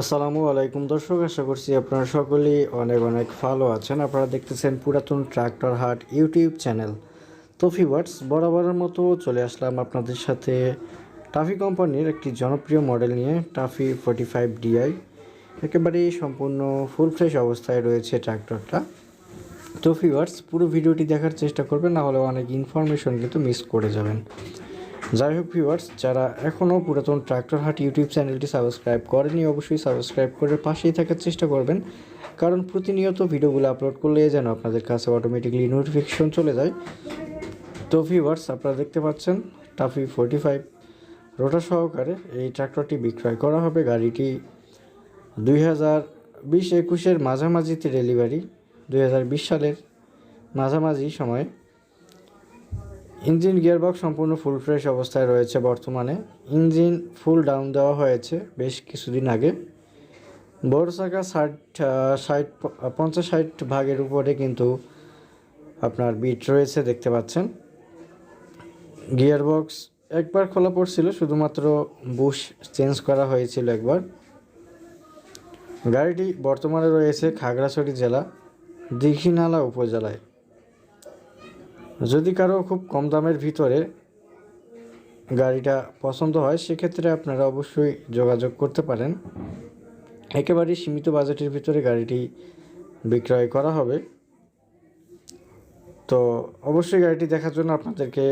আসসালামু আলাইকুম দর্শক, আশা করছি আপনারা সকলেই অনেক অনেক ভালো আছেন। আপনারা দেখতেছেন পুরাতন ট্রাক্টর হাট ইউটিউব চ্যানেল। তো ফিভার্স বরাবরের মতো চলে আসলাম আপনাদের সাথে টাফি কোম্পানির একটি জনপ্রিয় মডেল নিয়ে, টাফি ফোর্টি ফাইভ ডিআই। একেবারেই সম্পূর্ণ ফুল ফ্রেশ অবস্থায় রয়েছে ট্রাক্টরটা। তো ফিভার্স পুরো ভিডিওটি দেখার চেষ্টা করবেন, না হলে অনেক ইনফরমেশন কিন্তু মিস করে যাবেন। যাই হোক ভিউয়ার্স যারা এখনও পুরাতন ট্রাক্টর হাট ইউটিউব চ্যানেলটি সাবস্ক্রাইব করেনি অবশ্যই সাবস্ক্রাইব করে পাশেই থাকার চেষ্টা করবেন। কারণ প্রতিনিয়ত ভিডিওগুলো আপলোড করলে যেন আপনাদের কাছে অটোমেটিকলি নোটিফিকেশন চলে যায়। তো ভিউয়ার্স আপনারা দেখতে পাচ্ছেন টাফি ফোর্টি ফাইভ রোটার সহকারে এই ট্রাক্টরটি বিক্রয় করা হবে। গাড়িটি দুই হাজার বিশ একুশের মাঝামাঝিতে ডেলিভারি দুই হাজার বিশ সালের মাঝামাঝি সময়। ইঞ্জিন গিয়ারবক্স সম্পূর্ণ ফুল ফ্রেশ অবস্থায় রয়েছে বর্তমানে। ইঞ্জিন ফুল ডাউন দেওয়া হয়েছে বেশ কিছুদিন আগে। বড় চাকা ষাট ষাট, পঞ্চাশ ষাট ভাগের উপরে কিন্তু আপনার বিট রয়েছে, দেখতে পাচ্ছেন। গিয়ারবক্স একবার খোলা পড়ছিল, শুধুমাত্র বুশ চেঞ্জ করা হয়েছিল একবার। গাড়িটি বর্তমানে রয়েছে খাগড়াছড়ি জেলা, দীঘিনালা উপজেলায়। যদি কারও খুব কম দামের ভিতরে গাড়িটা পছন্দ হয়, সেক্ষেত্রে আপনারা অবশ্যই যোগাযোগ করতে পারেন। একেবারেই সীমিত বাজেটের ভিতরে গাড়িটি বিক্রয় করা হবে। তো অবশ্যই গাড়িটি দেখার জন্য আপনাদেরকে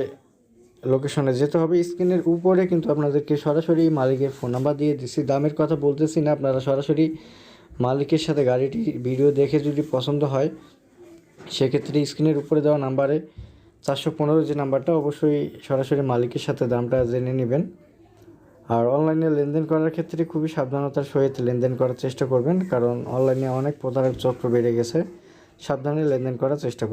লোকেশনে যেতে হবে। স্ক্রিনের উপরে কিন্তু আপনাদেরকে সরাসরি মালিকের ফোন নাম্বার দিয়ে দিচ্ছি দামের কথা বলতেছি না, আপনারা সরাসরি মালিকের সাথে গাড়িটি ভিডিও দেখে যদি পছন্দ হয়, সেক্ষেত্রে স্ক্রিনের উপরে দেওয়া নাম্বারে চারশো পনেরো যে নাম্বারটা, অবশ্যই সরাসরি মালিকের সাথে দামটা জেনে নেবেন। আর অনলাইনে লেনদেন করার ক্ষেত্রে খুবই সাবধানতার সহিত লেনদেন করার চেষ্টা করবেন, কারণ অনলাইনে অনেক প্রতারক চক্র বেড়ে গেছে। সাবধানে লেনদেন করার চেষ্টা করবেন।